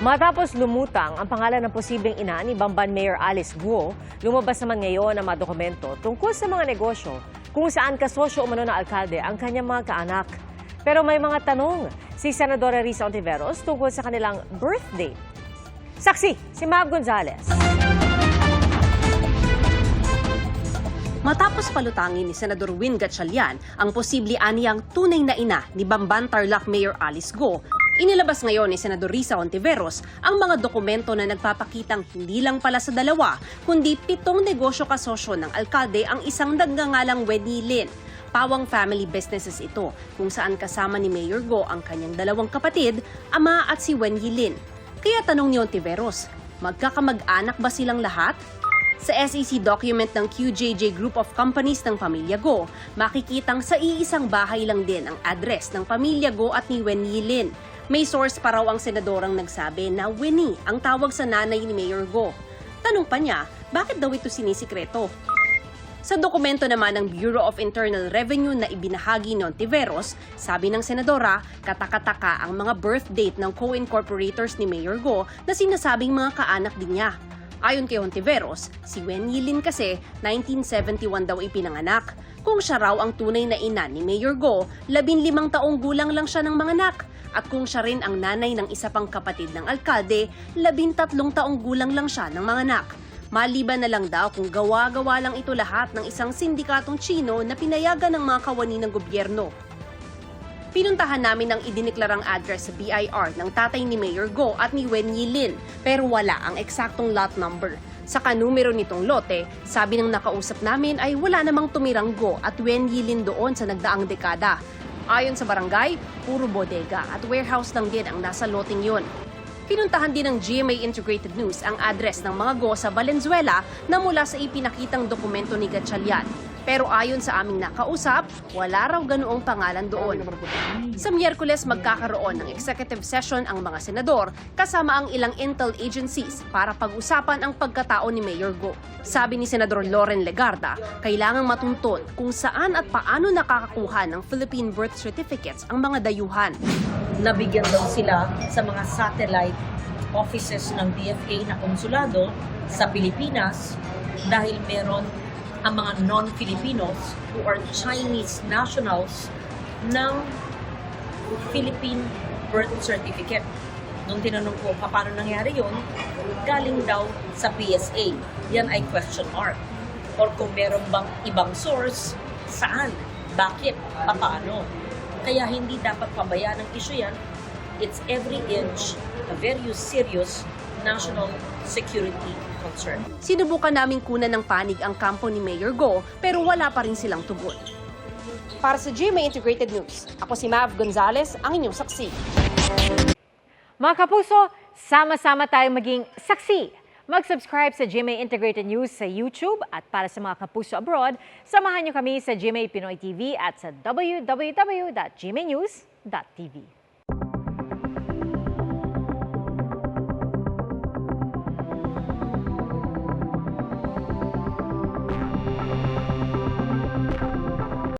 Matapos lumutang ang pangalan ng posibleng ina ni Bamban Mayor Alice Guo, lumabas naman ngayon ang mga dokumento tungkol sa mga negosyo kung saan kasosyo umano ng alkalde ang kanyang mga kaanak. Pero may mga tanong si Senadora Risa Ontiveros tungkol sa kanilang birthday. Saksi, si Mab Gonzalez. Matapos palutangin ni Senador Win Gatchalian ang posible aniyang tunay na ina ni Bamban Tarlac Mayor Alice Go, inilabas ngayon ni Senador Risa Ontiveros ang mga dokumento na nagpapakitang hindi lang pala sa dalawa, kundi pitong negosyo kasosyo ng alkalde ang isang nagngangalang Wendy Lin. Pawang family businesses ito kung saan kasama ni Mayor Go ang kanyang dalawang kapatid, ama at si Wendy Lin. Kaya tanong ni Ontiveros, magkakamag-anak ba silang lahat? Sa SEC document ng QJJ Group of Companies ng Pamilya Go, makikitang sa iisang bahay lang din ang address ng Pamilya Go at ni Wen Yilin. May source pa raw ang senadorang nagsabi na Winnie ang tawag sa nanay ni Mayor Go. Tanong pa niya, bakit daw ito sinisikreto? Sa dokumento naman ng Bureau of Internal Revenue na ibinahagi ni Ontiveros, sabi ng senadora, katakataka ang mga birth date ng co-incorporators ni Mayor Go na sinasabing mga kaanak din niya. Ayon kay Ontiveros, si Wen Yilin kasi 1971 daw ipinanganak. Kung siya raw ang tunay na ina ni Mayor Go, 15 taong gulang lang siya ng mga anak. At kung siya rin ang nanay ng isa pang kapatid ng alkalde, 13 taong gulang lang siya ng mga anak. Maliban na lang daw kung gawa-gawa lang ito lahat ng isang sindikatong Chino na pinayagan ng mga kawani ng gobyerno. Pinuntahan namin ang idineklarang address sa BIR ng tatay ni Mayor Go at ni Wen Yilin pero wala ang eksaktong lot number. Sa kanumero nitong lote, sabi ng nakausap namin ay wala namang tumirang Go at Wen Yilin doon sa nagdaang dekada. Ayon sa barangay, puro bodega at warehouse lang din ang nasa loting yun. Pinuntahan din ng GMA Integrated News ang address ng mga go sa Valenzuela na mula sa ipinakitang dokumento ni Gatchalian. Pero ayon sa aming nakausap, wala raw ganoong pangalan doon. Sa Miyerkules magkakaroon ng executive session ang mga senador kasama ang ilang intel agencies para pag-usapan ang pagkatao ni Mayor Go. Sabi ni Senador Loren Legarda, kailangang matuntun kung saan at paano nakakakuha ng Philippine birth certificates ang mga dayuhan. nabigyan daw sila sa mga satellite offices ng DFA na konsulado sa Pilipinas dahil meron ang mga non-Filipinos who are Chinese nationals ng Philippine birth certificate. Nung tinanong ko, paano nangyari yon? Galing daw sa PSA. Yan ay question mark. Or kung meron bang ibang source, saan? Bakit? Paano? Kaya hindi dapat pabayaan ng issue yan. It's every inch a very serious national security concern. Sinubukan naming kunan ng panig ang kampo ni Mayor Go pero wala pa rin silang tugon. Para sa GMA Integrated News, ako si Mav Gonzalez, ang inyong saksi. Mga kapuso, sama-sama tayong maging saksi. Mag-subscribe sa GMA Integrated News sa YouTube at para sa mga kapuso abroad, samahan niyo kami sa GMA Pinoy TV at sa www.gmanews.tv.